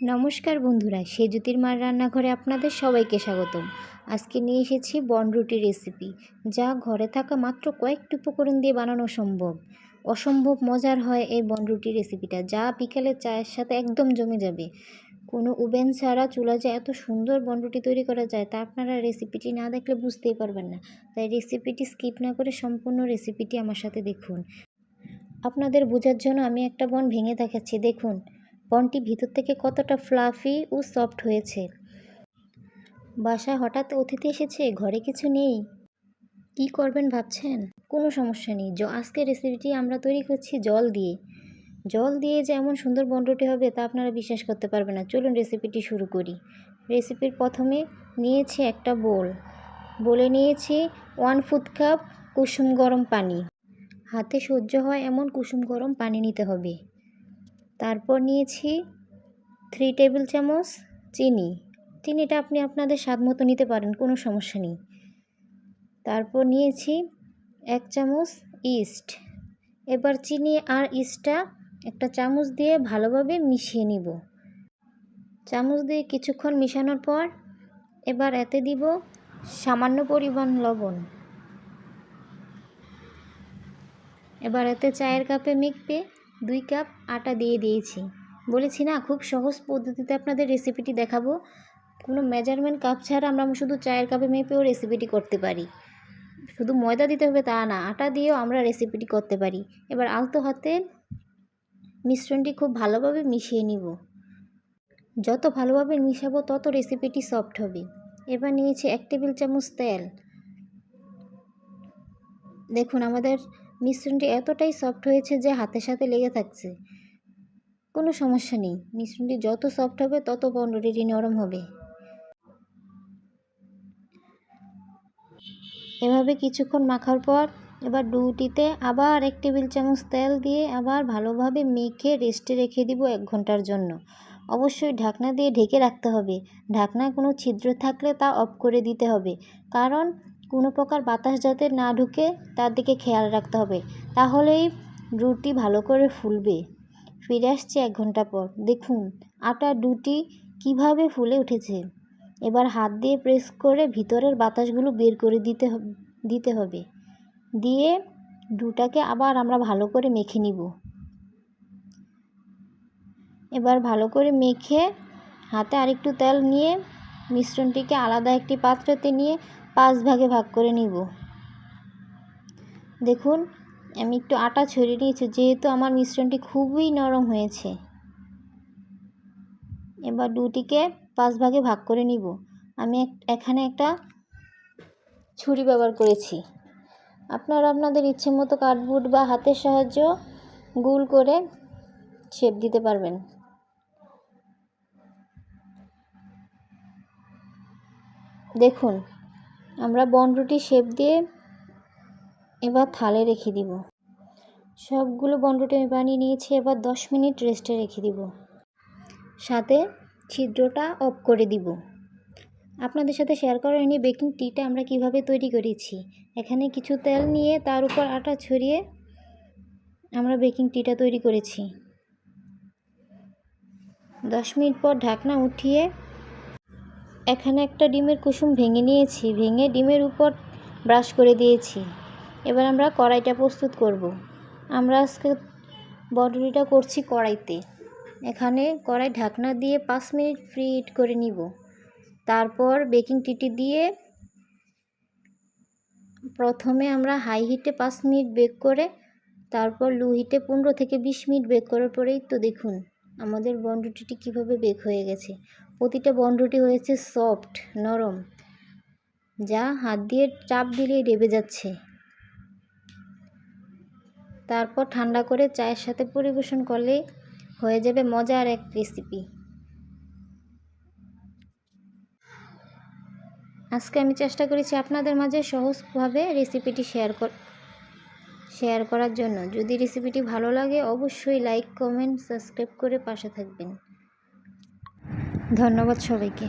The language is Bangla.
নমস্কার বন্ধুরা, সেজুতির মার রান্নাঘরে আপনাদের সবাইকে স্বাগতম। আজকে নিয়ে এসেছি বনরুটি রেসিপি যা ঘরে থাকা মাত্র কয়েকটি উপকরণ দিয়ে বানানো সম্ভব। অসম্ভব মজার হয় এই বনরুটি রেসিপিটা যা বিকেলে চায়ের সাথে একদম জমে যাবে। কোনো ওভেন ছাড়া চুলা যে এত সুন্দর বনরুটি তৈরি করা যায়, তা আপনারা রেসিপিটি না দেখলে বুঝতেই পারবেন না। তাই রেসিপিটি স্কিপ না করে সম্পূর্ণ রেসিপিটি আমার সাথে দেখুন। আপনাদের বোঝার জন্য আমি একটা বন ভেঙে দেখাচ্ছি, দেখুন। বনটি ভিতর থেকে কতটা ফ্লাফি ও সফট হয়েছে? বাসায় হঠাৎ অতিথি এসেছে, ঘরে কিছু নেই। কি করবেন ভাবছেন? কোনো সমস্যা নেই। জ আজকের রেসিপিটি আমরা তৈরি করছি জল দিয়ে। জল দিয়ে যে এমন সুন্দর বনরুটি হবে তা আপনারা বিশ্বাস করতে পারবেন না। চলুন রেসিপিটি শুরু করি। রেসিপির প্রথমে নিয়েছি একটা বোল। বলে নিয়েছি ওয়ান ফুট কাপ কুসুম গরম পানি। হাতে সহ্য হয় এমন কুসুম গরম পানি নিতে হবে। তারপর নিয়েছি থ্রি টেবিল চামচ চিনি। চিনিটা আপনি আপনাদের স্বাদ মতো নিতে পারেন, কোনো সমস্যা নেই। তারপর নিয়েছি এক চামচ ইস্ট এবার চিনি আর ইস্টটা একটা চামচ দিয়ে ভালোভাবে মিশিয়ে নিব। চামচ দিয়ে কিছুক্ষণ মিশানোর পর এবার এতে দিব সামান্য পরিমাণ লবণ। এবার এতে চায়ের কাপে মেখবে দুই কাপ আটা দিয়ে দিয়েছি। বলেছি, না, খুব সহজ পদ্ধতিতে আপনাদের রেসিপিটি দেখাবো। কোনো মেজারমেন্ট কাপ ছাড়া আমরা শুধু চায়ের কাপে মেপেও রেসিপিটি করতে পারি। শুধু ময়দা দিতে হবে তা না, আটা দিয়েও আমরা রেসিপিটি করতে পারি। এবার আলতো হাতে মিশ্রণটি খুব ভালোভাবে মিশিয়ে নিব। যত ভালোভাবে মিশাবো তত রেসিপিটি সফট হবে। এবার নিয়েছি এক টেবিল চামচ তেল। দেখুন, আমাদের মিশ্রণটি এতটাই সফট হয়েছে যে হাতের সাথে লেগে থাকছে। কোনো সমস্যা নেই। মিশ্রণটি যত সফট হবে, তত বন্ডটি নরম হবে। এভাবে কিছুক্ষণ মাখার পর এবার ডুটিতে আবার এক টেবিল চামচ তেল দিয়ে আবার ভালোভাবে মেখে রেস্টে রেখে দিব এক ঘণ্টার জন্য। অবশ্যই ঢাকনা দিয়ে ঢেকে রাখতে হবে। ঢাকনায় কোনো ছিদ্র থাকলে তা অফ করে দিতে হবে। কারণ কোনো প্রকার বাতাস যাতে না ঢুকে তার দিকে খেয়াল রাখতে হবে। তাহলেই রুটি ভালো করে ফুলবে। ফিরে আসছে এক ঘণ্টা পর। দেখুন, আটা, রুটি কীভাবে ফুলে উঠেছে। এবার হাত দিয়ে প্রেস করে ভিতরের বাতাসগুলো বের করে দিতে দিতে হবে। দিয়ে ডুটাকে আবার আমরা ভালো করে মেখে নিব। এবার ভালো করে মেখে হাতে আরেকটু তেল নিয়ে মিশ্রণটিকে আলাদা একটি পাত্রতে নিয়ে পাঁচ ভাগে ভাগ করে নিব। দেখুন, আমি একটু আটা ছড়িয়ে নিয়েছি, যেহেতু আমার মিশ্রণটি খুবই নরম হয়েছে। এবার দুটিকে পাঁচ ভাগে ভাগ করে নিব। আমি এখানে একটা ছুরি ব্যবহার করেছি। আপনারা আপনাদের ইচ্ছে মতো কাঠবোর্ড বা হাতের সাহায্য গুল করে শেপ দিতে পারবেন। দেখুন আমরা বনরুটি শেপ দিয়ে এবার থালে রেখে দিব। সবগুলো বনরুটি আমি বানিয়ে নিয়েছি, এবার দশ মিনিট রেস্টে রেখে দিব। সাথে ছিদ্রটা অফ করে দিব। আপনাদের সাথে শেয়ার করা হয়নি বেকিং টিটা আমরা কীভাবে তৈরি করেছি, এখানে কিছু তেল নিয়ে তার উপর আটা ছড়িয়ে আমরা বেকিং টিটা তৈরি করেছি। দশ মিনিট পর ঢাকনা উঠিয়ে এখানে একটা ডিমের কুসুম ভেঙে নিয়েছি, ভেঙে ডিমের উপর ব্রাশ করে দিয়েছি। এবার আমরা কড়াইটা প্রস্তুত করব। আমরা আজকে বটরিটা করছি কড়াইতে। এখানে কড়াই ঢাকনা দিয়ে পাঁচ মিনিট ফ্রি হিট করে নিব। তারপর বেকিং টিটি দিয়ে প্রথমে আমরা হাই হিটে পাঁচ মিনিট বেক করে, তারপর লো হিটে পনেরো থেকে বিশ মিনিট বেক করার পরেই তো দেখুন। আমাদের বনরুটিটি কীভাবে বেক হয়ে গেছে? প্রতিটা বনরুটি হয়েছে সফট, নরম। যা হাত দিয়ে চাপ দিলেই ডেবে যাচ্ছে। তারপর ঠান্ডা করে চায়ের সাথে পরিবেশন করলে হয়ে যাবে মজার এক রেসিপি আজকে আমি চেষ্টা করেছি আপনাদের মাঝে সহজভাবে রেসিপিটি শেয়ার কর শেয়ার করার জন্য। যদি রেসিপিটি ভালো লাগে, অবশ্যই লাইক, কমেন্ট, সাবস্ক্রাইব করে পাশে থাকবেন। ধন্যবাদ সবাইকে।